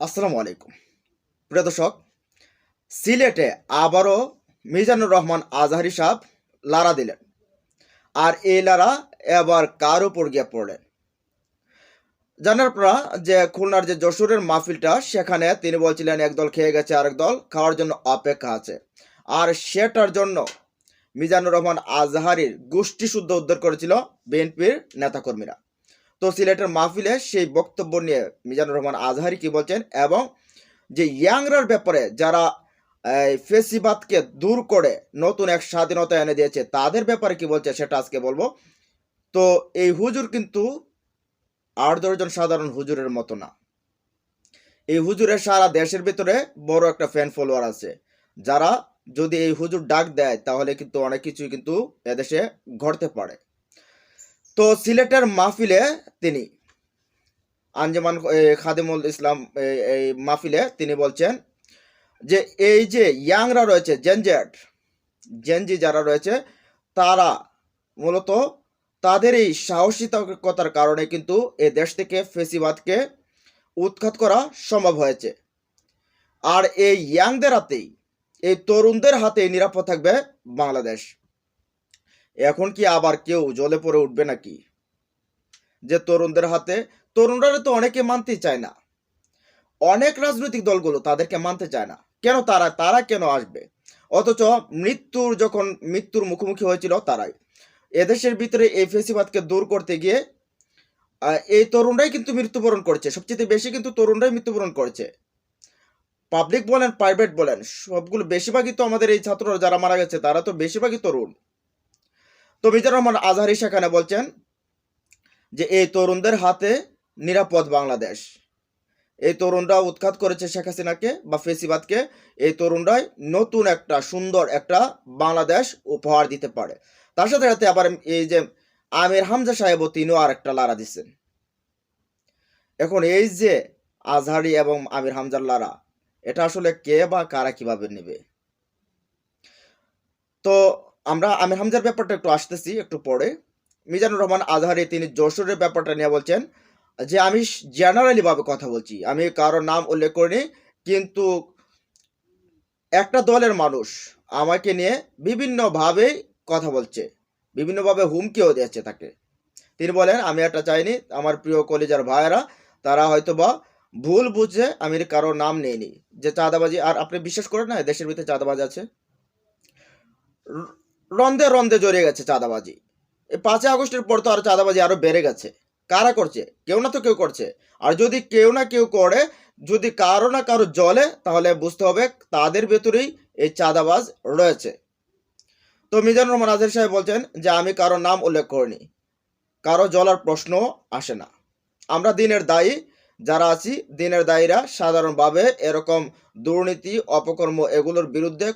আসসালামু আলাইকুম। প্রিয় দর্শক, সিলেটে আবারও মিজানুর রহমান আজহারি সাহ লারা দিলেন আর এই লারা এবার কার উপর গিয়ে পড়লেন? জানার আপনারা যে খুলনার যে যশোরের মাহফিলটা, সেখানে তিনি বলছিলেন একদল খেয়ে গেছে আরেক দল, খাওয়ার জন্য অপেক্ষা আছে। আর সেটার জন্য মিজানুর রহমান আজহারির গোষ্ঠী শুদ্ধ উদ্ধার করেছিল বিএনপির নেতাকর্মীরা। তো সিলেটের মাহফিলে সেই বক্তব্য নিয়ে মিজানুর রহমান আজহারি কি বলছেন এবং যে ইয়াংরার ব্যাপারে যারা এই, ফেসিবাদকে দূর করে নতুন এক স্বাধীনতা এনে দিয়েছে তাদের ব্যাপারে কি বলছে সেটা আজকে বলব। তো এই হুজুর কিন্তু আট দশজন সাধারণ হুজুরের মতো না। এই হুজুরের সারা দেশের ভিতরে বড় একটা ফ্যান ফলোয়ার আছে। যারা যদি এই হুজুর ডাক দেয় তাহলে কিন্তু অনেক কিছুই কিন্তু এদেশে ঘটতে পারে। তো সিলেটের মাহফিলে তিনি, আঞ্জমান খাদিমুল ইসলাম এই মাহফিলে তিনি বলছেন যে এই যে ইয়াংরা রয়েছে জেনজেট জেনজি যারা রয়েছে, তারা মূলত তাদের এই সাহসিকতার কারণে কিন্তু এ দেশ থেকে ফেসিবাদকে উৎখাত করা সম্ভব হয়েছে। আর এই ইয়াংদের হাতেই, এই তরুণদের হাতে নিরাপদ থাকবে বাংলাদেশ। এখন কি আবার কেউ জলে পড়ে উঠবে নাকি? যে তরুণদের হাতে তরুণরা তো অনেকে মানতে চায় না। অনেক রাজনৈতিক দলগুলো তাদেরকে মানতে চায় না। কেন তারা তারা কেন আসবে? অথচ মৃত্যুর যখন, মৃত্যুর মুখোমুখি হয়েছিল তারাই। এদেশের ভিতরে এই ফেসিবাদকে দূর করতে গিয়ে এই তরুণরাই কিন্তু মৃত্যুবরণ করছে। সবচেয়ে বেশি কিন্তু তরুণরাই মৃত্যুবরণ করছে। পাবলিক বলেন, প্রাইভেট বলেন, সবগুলো বেশিরভাগই তো আমাদের এই ছাত্ররা যারা মারা গেছে, তারা তো বেশিরভাগই তরুণ। তো মিজানুর রহমান আজহারি সেখানে বলছেন যে, এই তরুণদের হাতে নিরাপদ বাংলাদেশ। এই তরুণরা উৎখাত করেছে শেখ হাসিনাকে বা ফেসিবাদকে। এই তরুণরাই নতুন একটা, সুন্দর একটা বাংলাদেশ উপহার দিতে পারে। তার সাথে সাথে আবার এই যে আমির হামজা সাহেবও তিনিও আর একটা লারা দিচ্ছেন। এখন এই যে আজহারি এবং আমির হামজার লারা, এটা আসলে কে বা কারা কীভাবে নেবে? তো আমরা আমির হামজার ব্যাপারটা একটু আসতেছি একটু পরে। মিজানুর রহমান আজহারি, তিনি যশোরের ব্যাপারটা নিয়ে বলছেন যে, আমি জেনারেলিভাবে কথা বলছি। আমি কারোর নাম উল্লেখ করিনি, কিন্তু একটা দলের মানুষ আমাকে নিয়ে বিভিন্নভাবে কথা বলছে, বিভিন্নভাবে হুমকিও দিয়েছে তাকে। তিনি বলেন, আমি এটা চাইনি, আমার প্রিয় কলেজার ভাইয়েরা, তারা হয়তো বা ভুল বুঝে আমি কারোর নাম নেইনি যে চাঁদাবাজি, আর আপনি বিশ্বাস করেন না, দেশের ভিতরে চাঁদাবাজি আছে? রন্ধে রন্ধে জড়িয়ে গেছে চাঁদাবাজি। এই পাঁচই আগস্টের পর তো আর চাঁদাবাজি আরও বেড়ে গেছে। কারা করছে? কেউ না তো কেউ করছে। আর যদি কেউ না কেউ করে, যদি কারও না কারও জলে, তাহলে বুঝতে হবে তাদের ভেতরেই এই চাঁদাবাজ রয়েছে। তো মিজানুর রহমান আজহার সাহেব বলছেন যে, আমি কারও নাম উল্লেখ করিনি। কারও জলার প্রশ্ন আসে না। আমরা দিনের দায়ী যারা আছি, দিনের দায়ীরা সাধারণভাবে এরকম দুর্নীতি, অপকর্ম এগুলোর বিরুদ্ধে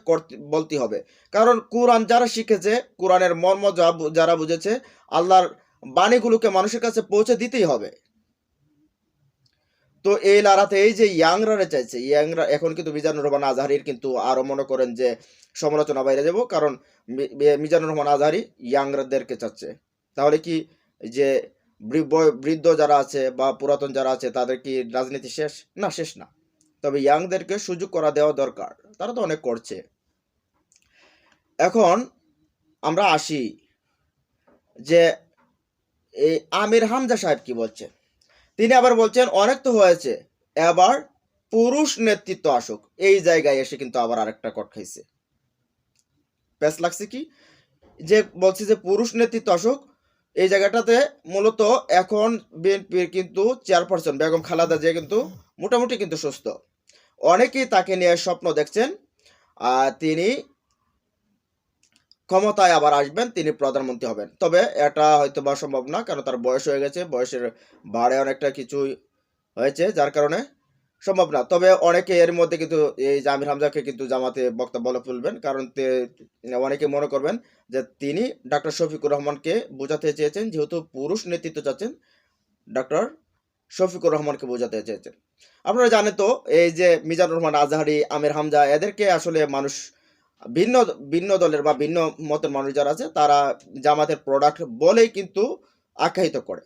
বলতে হবে। কারণ কোরআন যারা শিখেছে, কোরআনের মর্ম যারা বুঝেছে, আল্লাহর বাণীগুলোকে মানুষের কাছে পৌঁছে দিতেই হবে। তো এই লারাতে এই যে ইয়াংরা চাইছে, ইয়াংরা এখন কিন্তু মিজানুর রহমান আজহারির কিন্তু আরও মনে করেন যে সমালোচনা বাইরে যাব, কারণ মিজানুর রহমান আজহারি ইয়াংরাদেরকে চাচ্ছে। তাহলে কি যে বৃদ্ধ যারা আছে বা পুরাতন যারা আছে, তাদের কি রাজনীতি শেষ? না শেষ না। তবে ইয়াংদেরকে সুযোগ করা দেওয়া দরকার। তারা তো অনেক করছে। এখন আমরা আসি যে এই আমির হামজা সাহেব কি বলছে তিনি আবার বলছেন, অনেক তো হয়েছে। এবার পুরুষ নেতৃত্ব আসুক। এই জায়গায় এসে কিন্তু আবার আরেকটা কট খাইছে। প্যাস লাগছে কি? যে বলছে যে পুরুষ নেতৃত্ব আসুক এই জায়গাটাতে মূলত এখন বিএনপির কিন্তু চেয়ারপারসন বেগম খালাদা জিয়া কিন্তু মোটামুটি কিন্তু সুস্থ। অনেকেই তাকে নিয়ে স্বপ্ন দেখছেন, আর তিনি ক্ষমতায় আবার আসবেন, তিনি প্রধানমন্ত্রী হবেন। তবে এটা হয়তো বা সম্ভব না, কারণ তার বয়স হয়ে গেছে, বয়সের বাড়ে অনেকটা কিছুই হয়েছে, যার কারণে সম্ভব না। তবে অনেকে এর মধ্যে কিন্তু এই জামির হামজাকে কিন্তু জামাতে বক্তব্য বলে তুলবেন কারণ অনেকে মনে করবেন যে তিনি ডক্টর শফিকুর রহমানকে বোঝাতে চেয়েছেন, যেহেতু পুরুষ নেতৃত্ব চাচ্ছেন ডক্টর শফিকুর রহমানকে বোঝাতে চেয়েছেন। আপনারা জানেন তো, এই যে মিজানুর রহমান, আজহারি, আমির হামজা, এদেরকে আসলে মানুষ ভিন্ন ভিন্ন দলের বা ভিন্ন মতের মানুষ যারা আছে, তারা জামাতের প্রোডাক্ট বলেই কিন্তু আখ্যায়িত করে।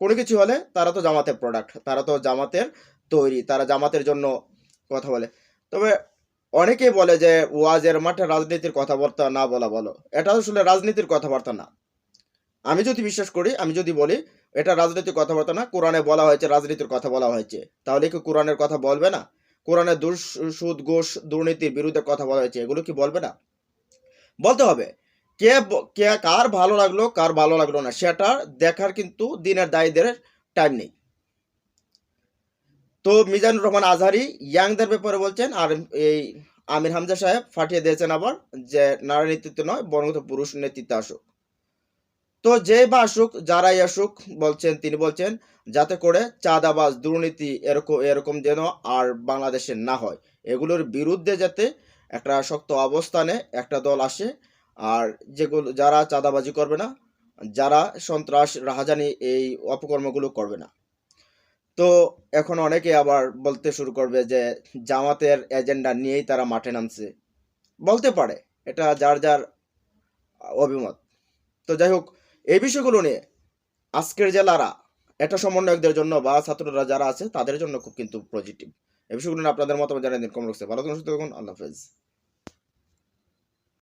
কোনো কিছু হলে তারা তো জামাতের প্রোডাক্ট তারা তো জামাতের তৈরি, তারা জামাতের জন্য কথা বলে। তবে অনেকেই বলে যে ওয়াজের মাঠে রাজনীতির কথাবার্তা না বলা বলো এটা আসলে রাজনীতির কথাবার্তা না। আমি যদি বিশ্বাস করি, আমি যদি বলি, এটা রাজনীতির কথাবার্তা না, কোরআনে বলা হয়েছে, রাজনীতির কথা বলা হয়েছে। তাহলে কি কোরআনের কথা বলবে না? কোরআনে দুষ, সুদ ঘুষ দুর্নীতির বিরুদ্ধে কথা বলা হয়েছে, এগুলো কি বলবে না? বলতে হবে, কে কে কার ভালো লাগল, কার ভালো লাগল না, সেটা দেখার কিন্তু দিনের দায়ীদের টাইম নেই। তো মিজানুর রহমান আজহারি ইয়াংদের ব্যাপারে বলছেন আর এই আমির হামজা সাহেব ফাটিয়ে দিয়েছেন আবার যে নারী নেতৃত্ব নয় বরং পুরুষ নেতৃত্ব আসুক। তো যে বা আসুক, যারাই আসুক, বলছেন, তিনি বলছেন, যাতে করে চাঁদাবাজ, দুর্নীতি এরকম এরকম যেন আর বাংলাদেশে না হয়। এগুলোর বিরুদ্ধে যাতে একটা শক্ত অবস্থানে একটা দল আসে, আর যেগুলো, যারা চাঁদাবাজি করবে না, যারা সন্ত্রাস, রাহাজানি এই অপকর্মগুলো করবে না। তো এখন অনেকে আবার বলতে শুরু করবে যে জামাতের এজেন্ডা নিয়েই তারা মাঠে নামছে। বলতে পারে, এটা যার যার অভিমত। তো যাই হোক, এই বিষয়গুলো নিয়ে আজকের যে লারা, এটা সমন্বয়কদের জন্য বা ছাত্ররা যারা আছে তাদের জন্য খুব কিন্তু পজিটিভ এই বিষয়গুলো আপনাদের মতামত জানিয়ে দিন কমেন্ট বক্সে ভালো থাকুন, সুস্থ থাকুন, আল্লাহ হাফেজ।